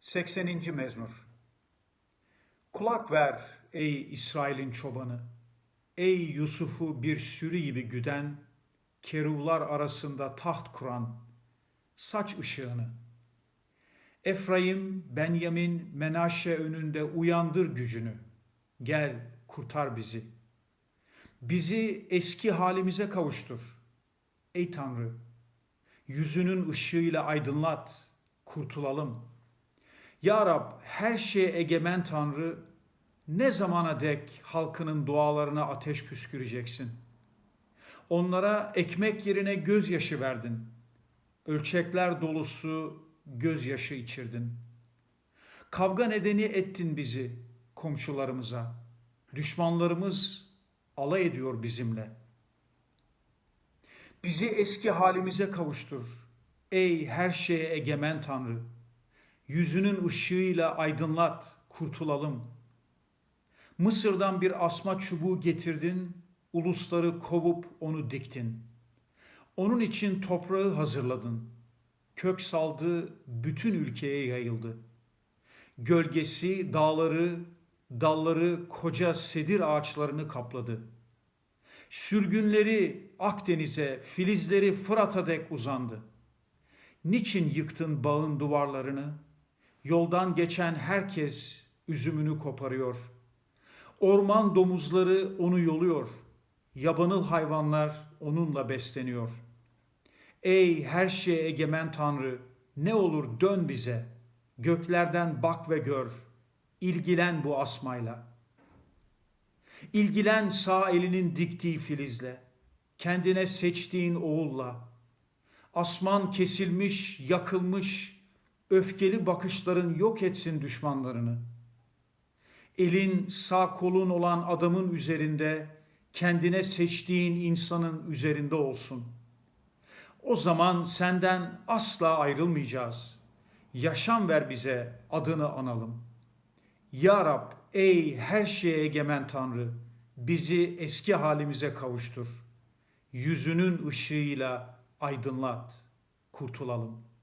80. mezmur Kulak ver ey İsrail'in çobanı, ey Yusuf'u bir sürü gibi güden, keruvlar arasında taht kuran, saç ışığını. Efraim, Benyamin, Menaşe önünde uyandır gücünü. Gel kurtar bizi. Bizi eski halimize kavuştur. Ey Tanrı, yüzünün ışığıyla aydınlat, kurtulalım. Ya Rab, her şeye egemen Tanrı, ne zamana dek halkının dualarına ateş püsküreceksin? Onlara ekmek yerine gözyaşı verdin. Ölçekler dolusu gözyaşı içirdin. Kavga nedeni ettin bizi komşularımıza. Düşmanlarımız alay ediyor bizimle. Bizi eski halimize kavuştur. Ey her şeye egemen Tanrı. Yüzünün ışığıyla aydınlat, kurtulalım. Mısır'dan bir asma çubuğu getirdin, ulusları kovup onu diktin. Onun için toprağı hazırladın. Kök saldı, bütün ülkeye yayıldı. Gölgesi dağları, dalları koca sedir ağaçlarını kapladı. Sürgünleri Akdeniz'e, filizleri Fırat'a dek uzandı. Niçin yıktın bağın duvarlarını? Yoldan geçen herkes üzümünü koparıyor. Orman domuzları onu yoluyor. Yabanıl hayvanlar onunla besleniyor. Ey her şeye egemen Tanrı, ne olur dön bize. Göklerden bak ve gör. İlgilen bu asmayla. İlgilen sağ elinin diktiği filizle. Kendine seçtiğin oğulla. Asman kesilmiş, yakılmış, öfkeli bakışların yok etsin düşmanlarını. Elin sağ kolun olan adamın üzerinde, kendine seçtiğin insanın üzerinde olsun. O zaman senden asla ayrılmayacağız. Yaşam ver bize, adını analım. Ya Rab, ey her şeye egemen Tanrı, bizi eski halimize kavuştur. Yüzünün ışığıyla aydınlat, kurtulalım.''